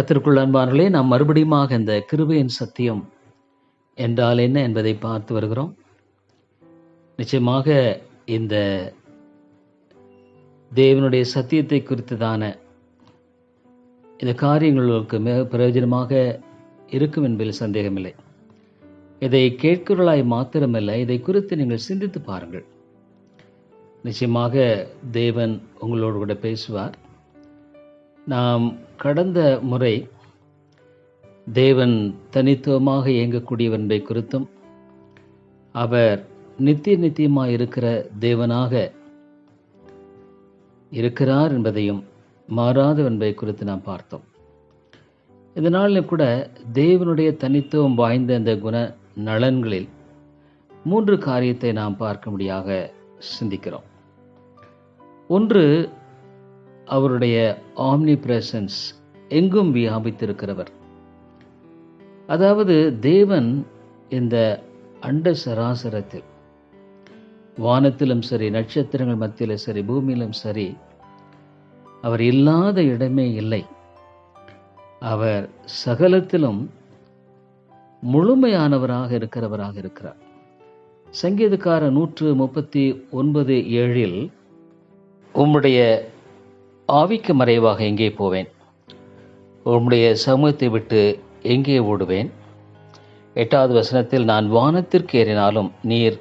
கத்திற்குள் அன்பார்களே நாம் மறுபடியுமாக இந்த கிருபையின் சத்தியம் என்றால் என்ன என்பதை பார்த்து வருகிறோம். நிச்சயமாக இந்த தேவனுடைய சத்தியத்தை குறித்ததான இந்த காரியங்களுக்கு மிக பிரயோஜனமாக இருக்கும் என்பதில் சந்தேகமில்லை. இதை கேட்கிறவர்களாய் மாத்திரமல்ல இதை குறித்து நீங்கள் சிந்தித்து பாருங்கள். நிச்சயமாக தேவன் உங்களோடு கூட பேசுவார். நாம் கடந்த முறை தேவன் தனித்துவமாக இயங்கக்கூடியவன்பை குறித்தும் அவர் நித்திய நித்தியமாக இருக்கிற தேவனாக இருக்கிறார் என்பதையும் மாறாதவன்பை குறித்து நாம் பார்த்தோம். இதனாலும் கூட தேவனுடைய தனித்துவம் வாய்ந்த இந்த குண நலன்களில் மூன்று காரியத்தை நாம் பார்க்கும்படியாக சிந்திக்கிறோம். ஒன்று அவருடைய ஆம்னி பிரசன்ஸ் எங்கும் வியாபித்திருக்கிறவர். அதாவது தேவன் இந்த அண்ட சராசரத்தில் வானத்திலும் சரி நட்சத்திரங்கள் மத்தியிலும் சரி பூமியிலும் சரி அவர் இல்லாத இடமே இல்லை. அவர் சகலத்திலும் முழுமையானவராக இருக்கிறவராக இருக்கிறார். சங்கீதக்கார நூற்று முப்பத்தி ஒன்பது ஏழில் உம்முடைய ஆவிக்கு மறைவாக எங்கே போவேன்? உம்முடைய சமூகத்தை விட்டு எங்கே ஓடுவேன்? எட்டாவது வசனத்தில் நான் வானத்திற்கு ஏறினாலும் நீர்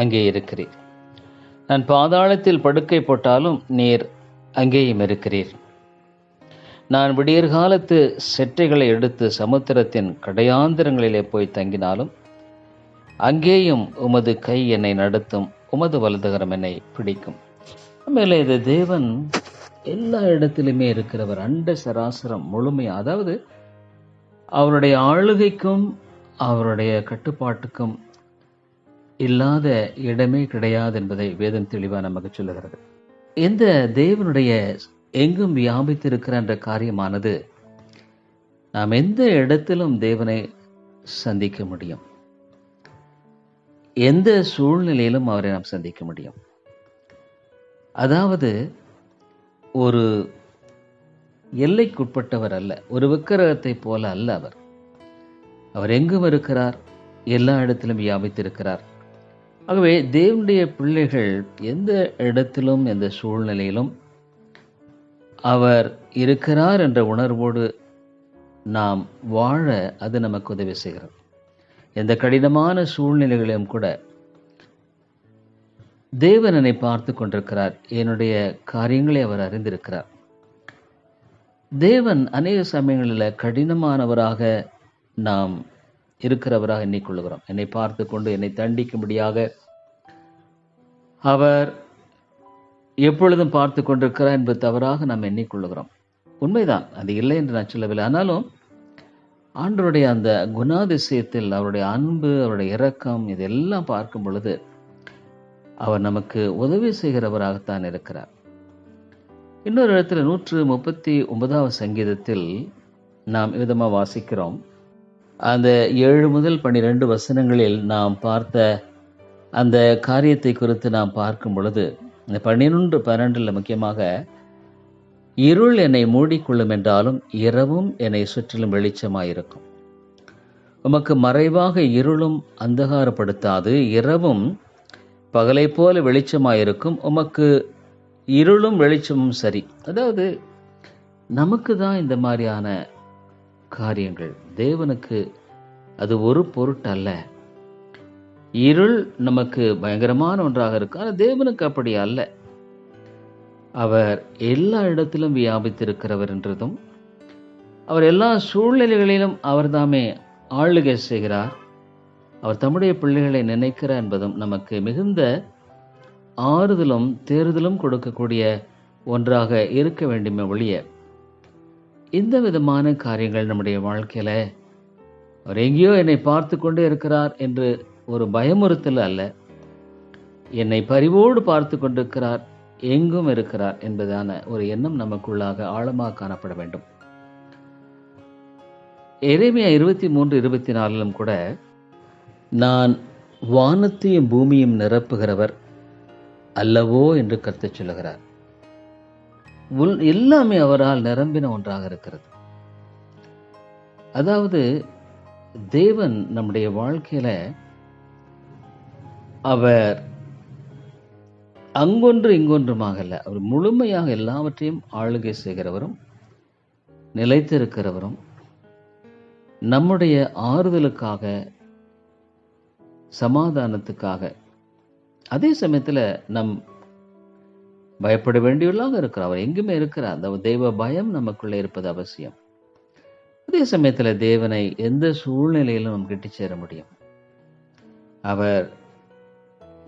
அங்கே இருக்கிறீர். நான் பாதாளத்தில் படுக்கை போட்டாலும் நீர் அங்கேயும் இருக்கிறீர். நான் விடியற்காலத்து செட்டைகளை எடுத்து சமுத்திரத்தின் கடையாந்திரங்களிலே போய் தங்கினாலும் அங்கேயும் உமது கை என்னை நடத்தும் உமது வலதுகரம் என்னை பிடிக்கும். மேலே இது தேவன் எல்லா இடத்திலுமே இருக்கிறவர் அண்ட சராசரம் முழுமை அதாவது அவருடைய ஆளுகைக்கும் அவருடைய கட்டுப்பாட்டுக்கும் இல்லாத இடமே கிடையாது என்பதை வேதம் தெளிவாக நமக்கு சொல்லுகிறது. இந்த தேவனுடைய எங்கும் வியாபித்திருக்கிற என்ற காரியமானது நாம் எந்த இடத்திலும் தேவனை சந்திக்க முடியும். எந்த சூழ்நிலையிலும் அவரை நாம் சந்திக்க முடியும். அதாவது ஒரு எல்லைக்குட்பட்டவர் அல்ல ஒரு விக்கிரகத்தை போல அல்ல அவர். அவர் எங்கும் இருக்கிறார் எல்லா இடத்திலும் வியாபித்திருக்கிறார். ஆகவே தேவனுடைய பிள்ளைகள் எந்த இடத்திலும் எந்த சூழ்நிலையிலும் அவர் இருக்கிறார் என்ற உணர்வோடு நாம் வாழ அது நமக்கு உதவி செய்கிறது. எந்த கடினமான சூழ்நிலைகளிலும் கூட தேவன் என்னை பார்த்து கொண்டிருக்கிறார். என்னுடைய காரியங்களை அவர் அறிந்திருக்கிறார். தேவன் அநேக சமயங்களில் கடினமானவராக நாம் இருக்கிறவராக எண்ணிக்கொள்கிறோம் என்னை பார்த்து கொண்டு என்னை தண்டிக்கும்படியாக அவர் எப்பொழுதும் பார்த்து கொண்டிருக்கிறார் என்பது தவறாக நாம் எண்ணிக்கொள்கிறோம் உண்மைதான் அது இல்லை என்று நான் சொல்லவில்லை. ஆனாலும் ஆண்டருடைய அந்த குணாதிசயத்தில் அவருடைய அன்பு அவருடைய இரக்கம் இதெல்லாம் பார்க்கும் பொழுது அவர் நமக்கு உதவி செய்கிறவராகத்தான் இருக்கிறார். இன்னொரு இடத்துல நூற்று முப்பத்தி ஒன்பதாவது சங்கீதத்தில் நாம் விதமாக வாசிக்கிறோம். அந்த ஏழு முதல் பன்னிரெண்டு வசனங்களில் நாம் பார்த்த அந்த காரியத்தை குறித்து நாம் பார்க்கும் பொழுது இந்த பன்னிரெண்டு பன்னெண்டில் முக்கியமாக இருள் என்னை மூடிக்கொள்ளும் என்றாலும் இரவும் என்னை சுற்றிலும் வெளிச்சமாயிருக்கும். உமக்கு மறைவாக இருளும் அந்தகாரப்படுத்தாது இரவும் பகலை போல வெளிச்சமாயிருக்கும். உமக்கு இருளும் வெளிச்சமும் சரி. அதாவது நமக்கு தான் இந்த மாதிரியான காரியங்கள். தேவனுக்கு அது ஒரு பொருட்டல்ல இருள் நமக்கு பயங்கரமான ஒன்றாக இருக்கும் ஆனால் தேவனுக்கு அப்படி அல்ல. அவர் எல்லா இடத்திலும் வியாபித்திருக்கிறவர் என்றதும் அவர் எல்லா சூழ்நிலைகளிலும் அவர்தாமே ஆளுகை செய்கிறார். அவர் தம்முடைய பிள்ளைகளை நினைக்கிறார் என்பதும் நமக்கு மிகுந்த ஆறுதலும் தேறுதலும் கொடுக்கக்கூடிய ஒன்றாக இருக்க வேண்டுமே ஒழிய இந்த விதமான காரியங்கள் நம்முடைய வாழ்க்கையில அவர் எங்கேயோ என்னை பார்த்து கொண்டே இருக்கிறார் என்று ஒரு பயமுறுத்தல் அல்ல. என்னை பரிவோடு பார்த்து கொண்டிருக்கிறார் எங்கும் இருக்கிறார் என்பதான ஒரு எண்ணம் நமக்குள்ளாக ஆழமாக காணப்பட வேண்டும். எரேமியா இருபத்தி மூன்று இருபத்தி நாலிலும் கூட நான் வானத்தையும் பூமியும் நிரப்புகிறவர் அல்லவோ என்று கருத்து சொல்லுகிறார். உள் எல்லாமே அவரால் நிரம்பின ஒன்றாக இருக்கிறது. அதாவது தேவன் நம்முடைய வாழ்க்கையில அவர் அங்கொன்று இங்கொன்றுமாகல அவர் முழுமையாக எல்லாவற்றையும் ஆளுகை செய்கிறவரும் நிலைத்திருக்கிறவரும் நம்முடைய ஆறுதலுக்காக சமாதானத்துக்காக. அதே சமயத்தில் நம் பயப்பட வேண்டியவர்களாக இருக்கிறார். அவர் எங்குமே இருக்கிறார். அந்த தெய்வ பயம் நமக்குள்ளே இருப்பது அவசியம். அதே சமயத்தில் தேவனை எந்த சூழ்நிலையிலும் நாம் கிட்டி சேர முடியும். அவர்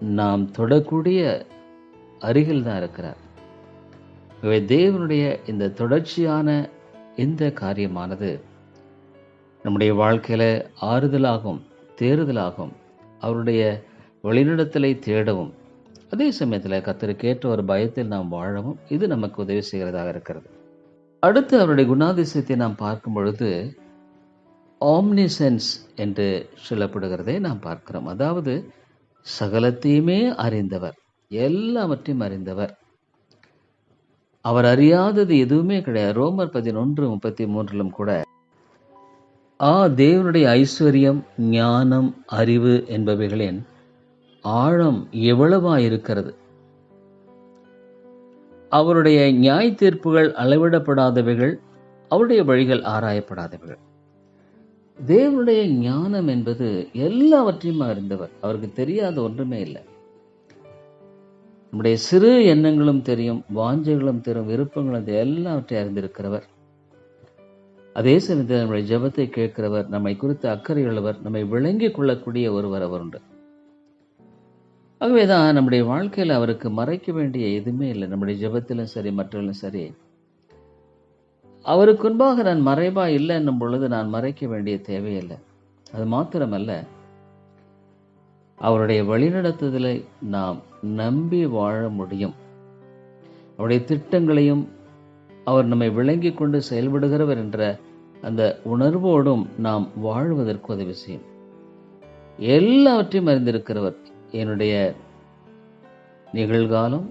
நாம் தொடக்கூடிய அருகில் தான் இருக்கிறார். இவை தேவனுடைய இந்த தொடர்ச்சியான இந்த காரியமானது நம்முடைய வாழ்க்கையில ஆறுதலாகும் தேறுதலாகும். அவருடைய வழிநடத்தலை தேடவும் அதே சமயத்தில் கத்தருக்கேற்ற ஒரு பயத்தில் நாம் வாழவும் இது நமக்கு உதவி செய்கிறதாக இருக்கிறது. அடுத்து அவருடைய குணாதிசயத்தை நாம் பார்க்கும் பொழுது ஆம்னிசென்ஸ் என்று சொல்லப்படுகிறதை நாம் பார்க்கிறோம். அதாவது சகலத்தையுமே அறிந்தவர் எல்லாவற்றையும் அறிந்தவர். அவர் அறியாதது எதுவுமே கிடையாது. ரோமர் பதினொன்று முப்பத்தி மூன்றிலும் கூட ஆ தேவனுடைய ஐஸ்வர்யம் ஞானம் அறிவு என்பவைகளின் ஆழம் எவ்வளவா இருக்கிறது அவருடைய நியாய தீர்ப்புகள் அளவிடப்படாதவைகள் அவருடைய வழிகள் ஆராயப்படாதவைகள். தேவனுடைய ஞானம் என்பது எல்லாவற்றையும் அறிந்தவர். அவருக்கு தெரியாத ஒன்றுமே இல்லை. நம்முடைய சிறு எண்ணங்களும் தெரியும் வாஞ்சைகளும் தெரியும் விருப்பங்களும் எல்லாவற்றையும் அறிந்திருக்கிறவர். அதே சமயத்தில் நம்முடைய ஜெபத்தை கேட்கிறவர் நம்மை குறித்து அக்கறையுள்ளவர் நம்மை விளங்கிக் கொள்ளக்கூடிய ஒருவர் அவர் உண்டு. ஆகவேதான் நம்முடைய வாழ்க்கையில் அவருக்கு மறைக்க வேண்டிய எதுவுமே இல்லை. நம்முடைய ஜெபத்திலும் சரி மற்றவர்களும் சரி. அவருக்கு முன்பாக நான் மறைவா இல்லை என்னும் பொழுது நான் மறைக்க வேண்டிய தேவையில்லை. அது மாத்திரமல்ல அவருடைய வழிநடத்துதலை நாம் நம்பி வாழ முடியும். அவருடைய திட்டங்களையும் அவர் நம்மை விளங்கி கொண்டு செயல்படுகிறவர் என்ற அந்த உணர்வோடும் நாம் வாழ்வதற்கு உதவி செய்யும். எல்லாவற்றையும் அறிந்திருக்கிறவர் என்னுடைய நிகழ்காலம்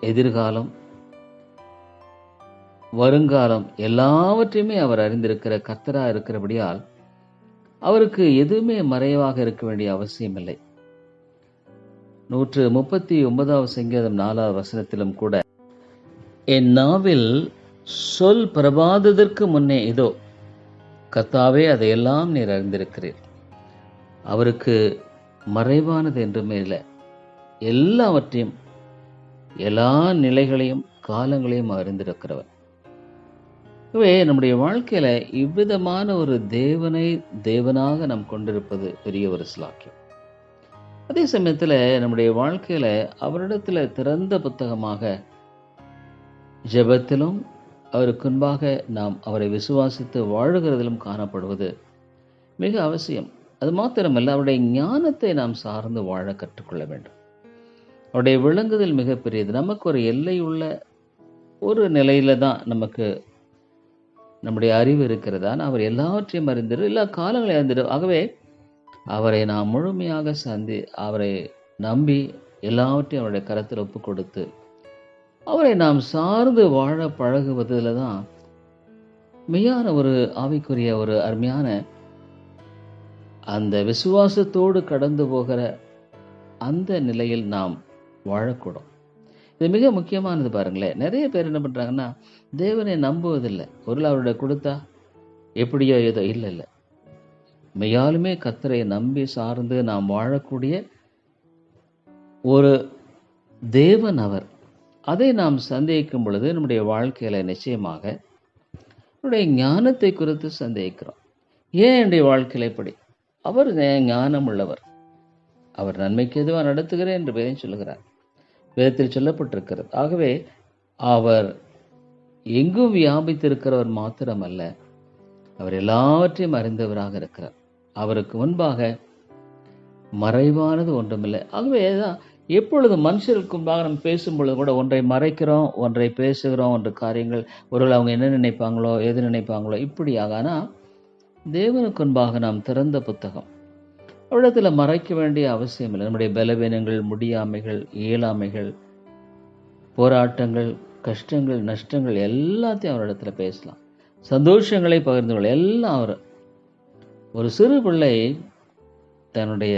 எதிர்காலம் வருங்காலம் எல்லாவற்றையுமே அவர் அறிந்திருக்கிற கர்த்தரா இருக்கிறபடியால் அவருக்கு எதுவுமே மறைவாக இருக்க வேண்டிய அவசியமில்லை. நூற்று முப்பத்தி ஒன்பதாவது சங்கீதம் நாலாவது வசனத்திலும் கூட என் நாவில் சொல் பிரபாததற்கு முன்னே இதோ கத்தாவே அதையெல்லாம் நீர் அறிந்திருக்கிறீர். அவருக்கு மறைவானது என்றுமே இல்லை. எல்லாவற்றையும் எல்லா நிலைகளையும் காலங்களையும் அறிந்திருக்கிறவர் இவே நம்முடைய வாழ்க்கையில இவ்விதமான ஒரு தேவனை தேவனாக நாம் கொண்டிருப்பது பெரிய ஒரு சிலாக்கியம். அதே சமயத்துல நம்முடைய வாழ்க்கையில அவரிடத்துல திறந்த புத்தகமாக ஜெபத்திலும் அவருக்குன்பாக நாம் அவரை விசுவாசித்து வாழுகிறதிலும் காணப்படுவது மிக அவசியம். அது மாத்திரமல்ல அவருடைய ஞானத்தை நாம் சார்ந்து வாழ கற்றுக்கொள்ள வேண்டும். அவருடைய விளங்குதல் மிகப்பெரியது நமக்கு ஒரு எல்லை உள்ள ஒரு நிலையில தான் நமக்கு நம்முடைய அறிவு இருக்கிறதா. அவர் எல்லாவற்றையும் அறிந்திரு எல்லா காலங்களையும் அறிந்திரு. ஆகவே அவரை நாம் முழுமையாக சந்தி அவரை நம்பி எல்லாவற்றையும் அவருடைய கரத்தில் ஒப்பு கொடுத்து அவரை நாம் சார்ந்து வாழ பழகுவதில் தான் மெய்யான ஒரு ஆவிக்குரிய ஒரு அருமையான அந்த விசுவாசத்தோடு கடந்து போகிற அந்த நிலையில் நாம் வாழக்கூடும். இது மிக முக்கியமானது பாருங்களேன். நிறைய பேர் என்ன பண்ணுறாங்கன்னா தேவனை நம்புவதில்லை. ஒரு அவருடைய கொடுத்தா எப்படியோ ஏதோ இல்லை இல்லை. மெய்யாலுமே கத்தரை நம்பி சார்ந்து நாம் வாழக்கூடிய ஒரு தேவன் அவர். அதை நாம் சந்தேகிக்கும் பொழுது நம்முடைய வாழ்க்கையில் நிச்சயமாக நம்முடைய ஞானத்தை குறித்து சந்தேகிக்கிறோம். ஏன் என்னுடைய வாழ்க்கையில் இப்படி? அவர் ஞானம் உள்ளவர். அவர் நன்மைக்கு எதுவாக நடத்துகிறேன் என்று வேதம் சொல்லுகிறார். வேதத்தில் சொல்லப்பட்டிருக்கிறது. ஆகவே அவர் எங்கும் வியாபித்திருக்கிறவர் மாத்திரமல்ல அவர் எல்லாவற்றையும் அறிந்தவராக இருக்கிறார். அவருக்கு முன்பாக மறைவானது ஒன்றுமில்லை. ஆகவே தான் எப்பொழுது மனுஷருக்கு முன்பாக நம்ம பேசும்பொழுது கூட ஒன்றை மறைக்கிறோம் ஒன்றை பேசுகிறோம் ஒன்று காரியங்கள் ஒருவேளை அவங்க என்ன நினைப்பாங்களோ எது நினைப்பாங்களோ இப்படியாக ஆனால் தேவனுக்கு முன்பாக நாம் திறந்த புத்தகம். அவ்விடத்தில் மறைக்க வேண்டிய அவசியம் இல்லை. நம்முடைய பலவீனங்கள் முடியாமைகள் இயலாமைகள் போராட்டங்கள் கஷ்டங்கள் நஷ்டங்கள் எல்லாத்தையும் அவரிடத்துல பேசலாம். சந்தோஷங்களை பகிர்ந்து கொள்ள எல்லாம் அவர். ஒரு சிறு பிள்ளை தன்னுடைய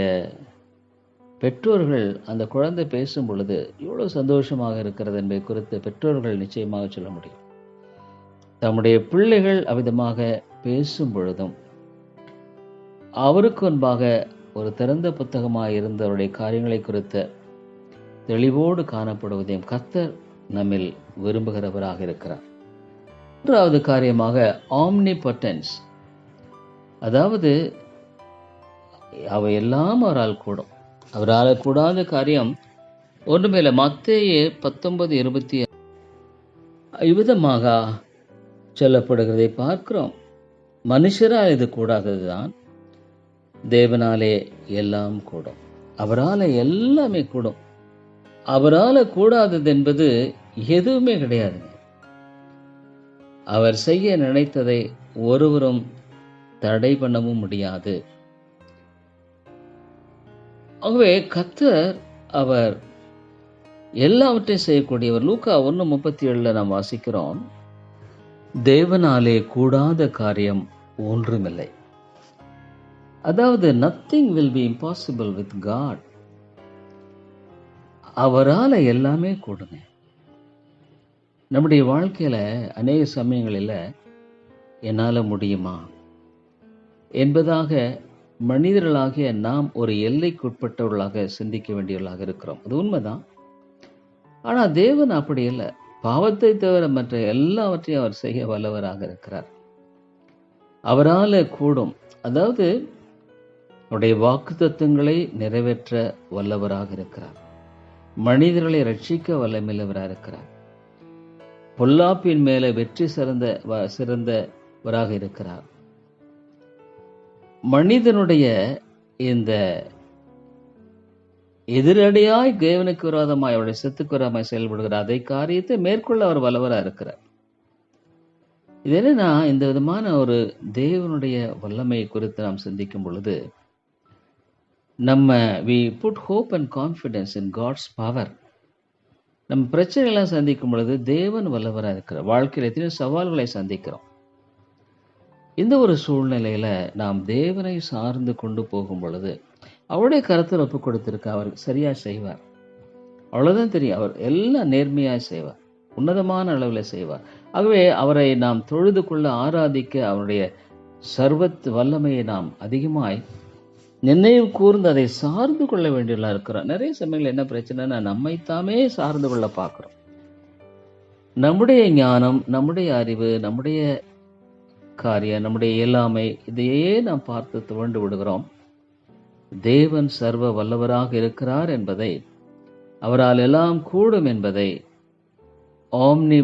பெற்றோர்கள் அந்த குழந்தை பேசும் பொழுது எவ்வளவு சந்தோஷமாக இருக்கிறது என்பதை குறித்து பெற்றோர்கள் நிச்சயமாக சொல்ல முடியும். தம்முடைய பிள்ளைகள் அவ்விதமாக பேசும் பொழுதும் அவருக்கு முன்பாக ஒரு திறந்த புத்தகமாக இருந்தவருடைய காரியங்களை குறித்த தெளிவோடு காணப்படுவதையும் கர்த்தர் நம்மில் விரும்புகிறவராக இருக்கிறார். மூன்றாவது காரியமாக ஆம்னி பட்டன்ஸ் அதாவது அவை எல்லாம் அவரால் கூடும். அவரால் கூடாத காரியம் ஒன்றுமேல மத்தேய பத்தொன்பது இருபத்தி விதமாக சொல்லப்படுகிறதை பார்க்கிறோம். மனுஷரால் இது கூடாததுதான். தேவனாலே எல்லாம் கூடும். அவரால் எல்லாமே கூடும். அவரால் கூடாதது என்பது எதுவுமே கிடையாதுங்க அவர் செய்ய நினைத்ததை ஒருவரும் தடை பண்ணவும் முடியாது. ஆகவே கத்தர் அவர் எல்லாவற்றையும் செய்யக்கூடியவர். லூக்கா ஒன்று முப்பத்தி ஏழில் நாம் வாசிக்கிறோம். தேவனாலே கூடாத காரியம் ஒன்றுமில்லை. அதாவது nothing will be impossible with God அவரால் எல்லாமே கூடுங்க நம்முடைய வாழ்க்கையில் அநேக சமயங்களில் என்னால் முடியுமா? என்பதாக மனிதர்களாகிய நாம் ஒரு எல்லைக்குட்பட்டவர்களாக சிந்திக்க வேண்டியவர்களாக இருக்கிறோம். அது உண்மைதான். ஆனால் தேவன் அப்படி இல்லை. பாவத்தை தவிர மற்ற எல்லாவற்றையும் அவர் செய்ய வல்லவராக இருக்கிறார். அவரால் கூடும். அதாவது அவருடைய வாக்கு தத்துவங்களை நிறைவேற்ற வல்லவராக இருக்கிறார். மனிதர்களை ரட்சிக்க வல்லமில்லவராக இருக்கிறார். பொல்லாப்பின் மேலே வெற்றி சிறந்த வ- சிறந்தவராக இருக்கிறார். மனிதனுடைய இந்த எதிரடியாய் தேவனுக்கு விரோதமாய் அவருடைய செத்துக்கு விரோதமாய் செயல்படுகிற அதை காரியத்தை மேற்கொள்ள அவர் வல்லவராக இருக்கிறார். இது என்னன்னா இந்த விதமான ஒரு தேவனுடைய வல்லமை குறித்து நாம் சிந்திக்கும் பொழுது நம்ம we put hope and confidence in God's power நம்ம பிரச்சனைகள்லாம் சந்திக்கும் பொழுது தேவன் வல்லவராக இருக்கிறார். வாழ்க்கையில் எத்தனையோ சவால்களை சந்திக்கிறோம். இந்த ஒரு சூழ்நிலையில நாம் தேவனை சார்ந்து கொண்டு போகும் பொழுது அவருடைய கருத்தில் ஒப்பு கொடுத்துருக்க அவர் சரியா செய்வார். அவ்வளவுதான் தெரியும். அவர் எல்லாம் நேர்மையாக செய்வார். உன்னதமான அளவில் செய்வார். ஆகவே அவரை நாம் தொழுது கொள்ள ஆராதிக்க அவருடைய சர்வத் வல்லமையை நாம் அதிகமாய் நினைவு கூர்ந்து அதை சார்ந்து கொள்ள வேண்டியதா இருக்கிறோம் நிறைய சமயங்கள் என்ன பிரச்சனைனா நம்மைத்தாமே சார்ந்து கொள்ள பார்க்குறோம். நம்முடைய ஞானம் நம்முடைய அறிவு நம்முடைய காரியம் நம்முடைய இயலாமை இதையே நாம் பார்த்து துவண்டு விடுகிறோம். தேவன் சர்வ வல்லவராக இருக்கிறார் என்பதை அவரால் எல்லாம் கூடும் என்பதை ஆம்னி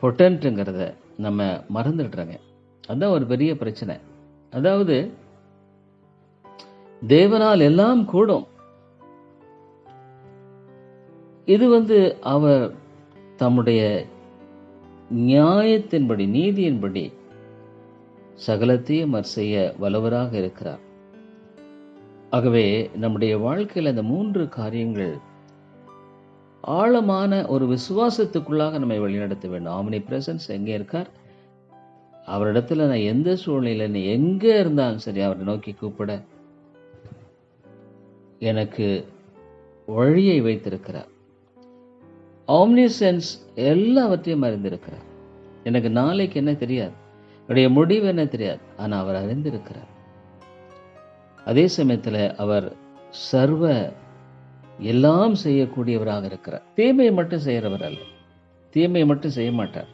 பொட்டன்ட்டுங்கிறத நம்ம மறந்துடுறோங்க. அதுதான் ஒரு பெரிய பிரச்சனை. அதாவது தேவனால் எல்லாம் கூடும். இது வந்து அவர் தம்முடைய நியாயத்தின்படி நீதியின்படி சகலத்தையும் அவர் செய்ய வல்லவராக இருக்கிறார். ஆகவே நம்முடைய வாழ்க்கையில் அந்த மூன்று காரியங்கள் ஆழமான ஒரு விசுவாசத்துக்குள்ளாக நம்மை வழிநடத்த வேண்டும். ஆமனி பிரசன்ஸ் எங்கே இருக்கார்? அவரிடத்துல நான் எந்த சூழ்நிலையில எங்கே இருந்தாலும் சரி அவரை நோக்கி கூப்பிட எனக்கு வழியை வைத்திருக்கிறார். ஆம்னிசென்ஸ் எல்லாவற்றையும் அறிந்திருக்கிறார். எனக்கு நாளைக்கு என்ன தெரியாது? அவருடைய முடிவு என்ன தெரியாது. ஆனா அவர் அறிந்திருக்கிறார். அதே சமயத்துல அவர் சர்வ எல்லாம் செய்யக்கூடியவராக இருக்கிறார். தீமையை மட்டும் செய்கிறவர் அல்ல. தீமையை மட்டும் செய்ய மாட்டார்.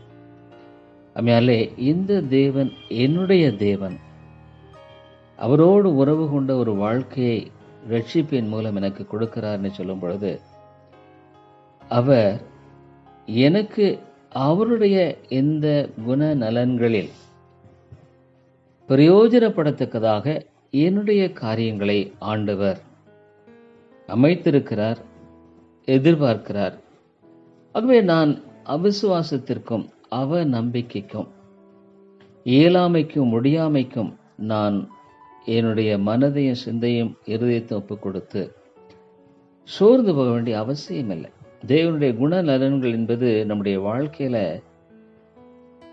அம்மையாலே இந்த தேவன் என்னுடைய தேவன். அவரோடு உறவு கொண்ட ஒரு வாழ்க்கையை ரட்சிப்பின் மூலம் எனக்கு கொடுக்கிறார்னு சொல்லும் பொழுது அவர் எனக்கு அவருடைய இந்த குண நலன்களில் பிரயோஜனப்படத்தக்கதாக என்னுடைய காரியங்களை ஆண்டவர் அமைத்திருக்கிறார் எதிர்பார்க்கிறார். ஆகவே நான் அவிசுவாசத்திற்கும் அவ நம்பிக்கைக்கும் இயலாமைக்கும் முடியாமைக்கும் நான் என்னுடைய மனதையும் சிந்தையும் இருதயத்தை ஒப்பு கொடுத்து சோர்ந்து போக வேண்டிய அவசியம் இல்லை தேவனுடைய குண நலன்கள் என்பது நம்முடைய வாழ்க்கையில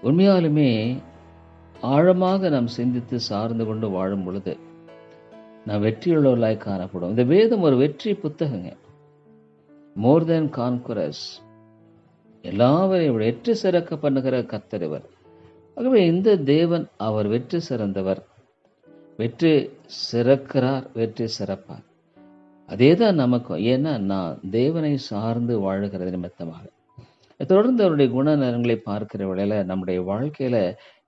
உண்மையாலுமே ஆழமாக நாம் சிந்தித்து சார்ந்து கொண்டு வாழும் பொழுது நாம் வெற்றியுள்ளவர்களாய் காணப்படும். இந்த வேதம் ஒரு வெற்றி புத்தகங்க. மோர் தேன் கான்குரஸ் எல்லாவரையும் வெற்றி சிறக்க பண்ணுகிற கத்தறிவர் ஆகவே இந்த தேவன் அவர் வெற்றி சிறந்தவர். வெற்றி சிறக்கிறார் வெற்றி சிறப்பார். அதே தான் நமக்கும். ஏன்னா நான் தேவனை சார்ந்து வாழுகிறது நிமித்தமாக. தொடர்ந்து அவருடைய குணநலன்களை பார்க்கிற வேளையில் நம்முடைய வாழ்க்கையில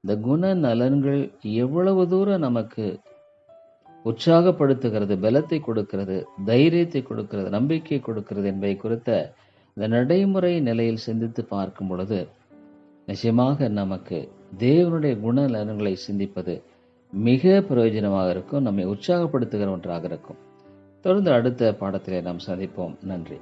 இந்த குண நலன்கள் எவ்வளவு தூரம் நமக்கு உற்சாகப்படுத்துகிறது பலத்தை கொடுக்கிறது தைரியத்தை கொடுக்கிறது நம்பிக்கை கொடுக்கிறது என்பதை குறித்த இந்த நடைமுறை நிலையில் சிந்தித்து பார்க்கும் பொழுது நிச்சயமாக நமக்கு தேவனுடைய குணநலன்களை சிந்திப்பது மிக பிரயோஜனமாக இருக்கும் நம்மை உற்சாகப்படுத்துகிற ஒன்றாக இருக்கும். தொடர்ந்து அடுத்த பாடத்திலே நாம் சந்திப்போம். நன்றி.